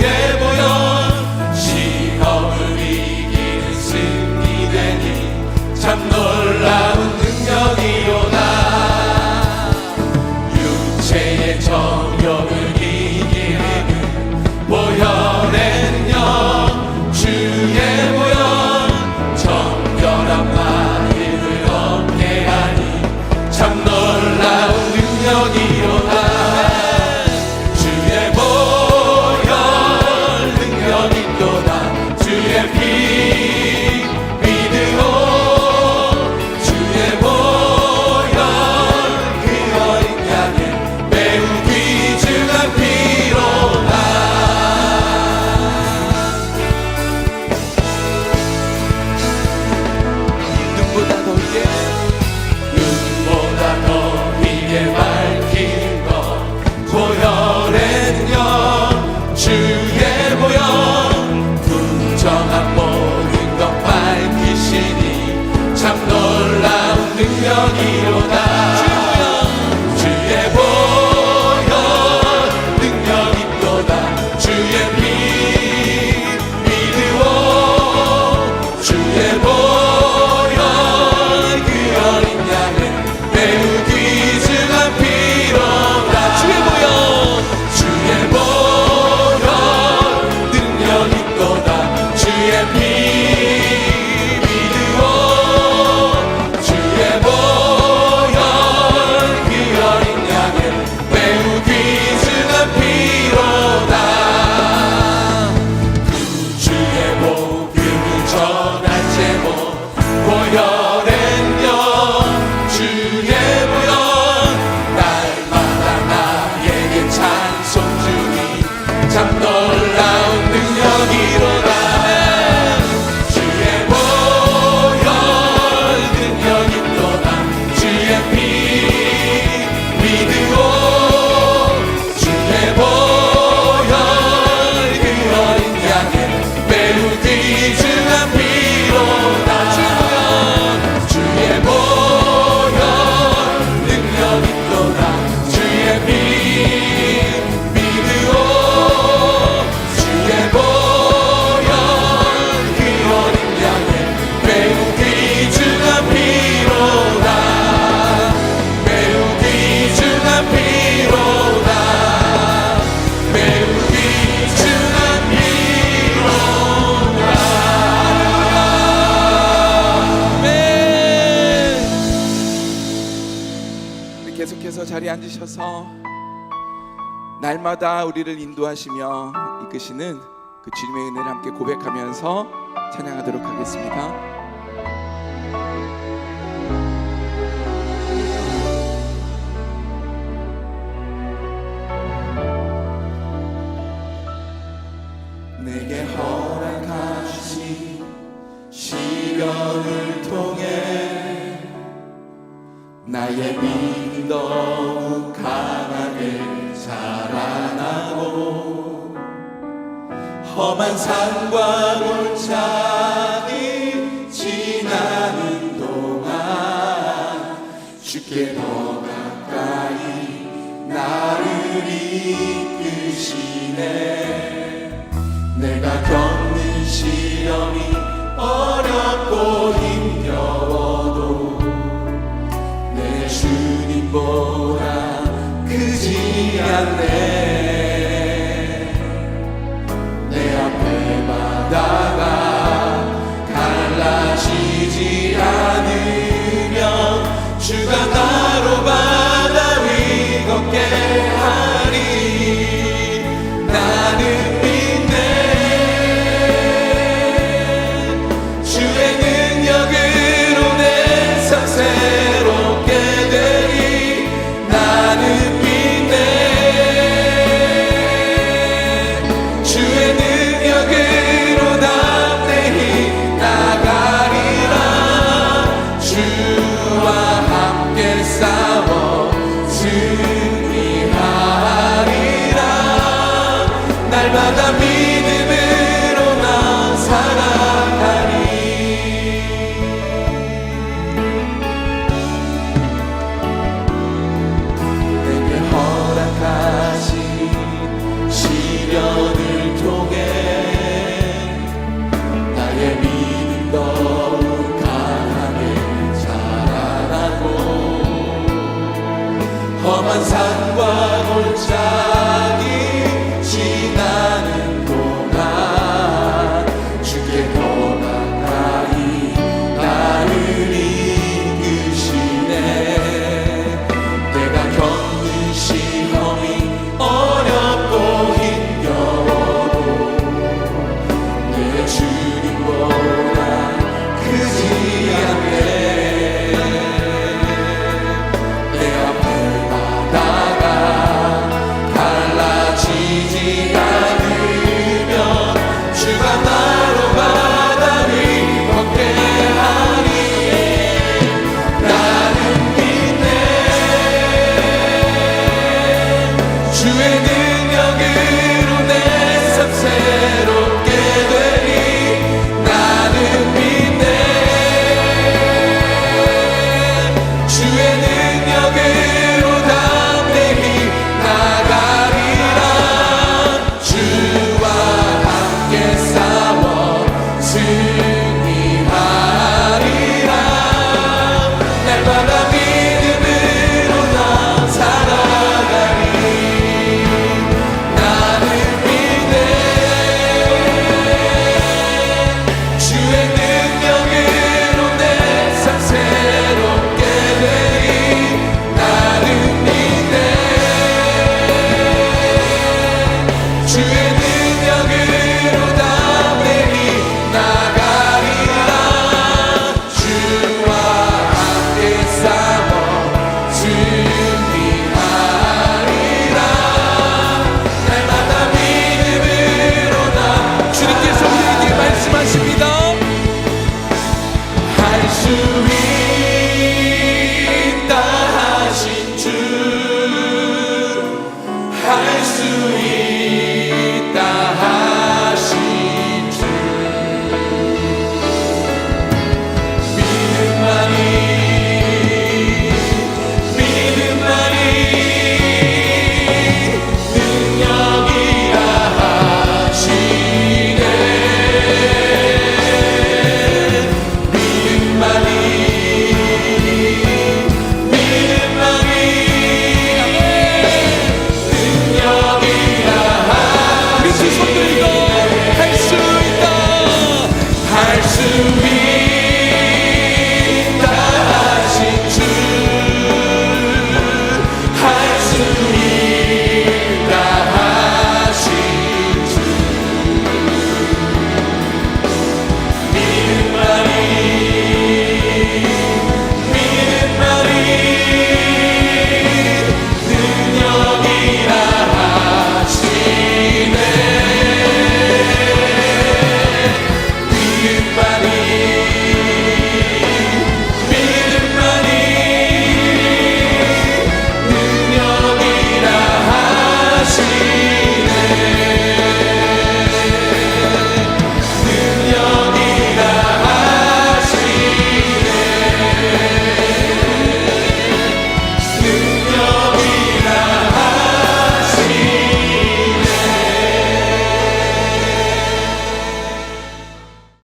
yeah. 不到头也。I'm Santo la 자리에 앉으셔서 날마다 우리를 인도하시며 이끄시는 그 주님의 은혜를 함께 고백하면서 찬양하도록 하겠습니다. 마음이 더욱 강하게 자라나고 험한 산과 골짜기 지나는 동안 주께 더 가까이 나를 이끄시네. 내가 겪는 시험이 어렵고 진보라? 그지 않네. 산과 골짜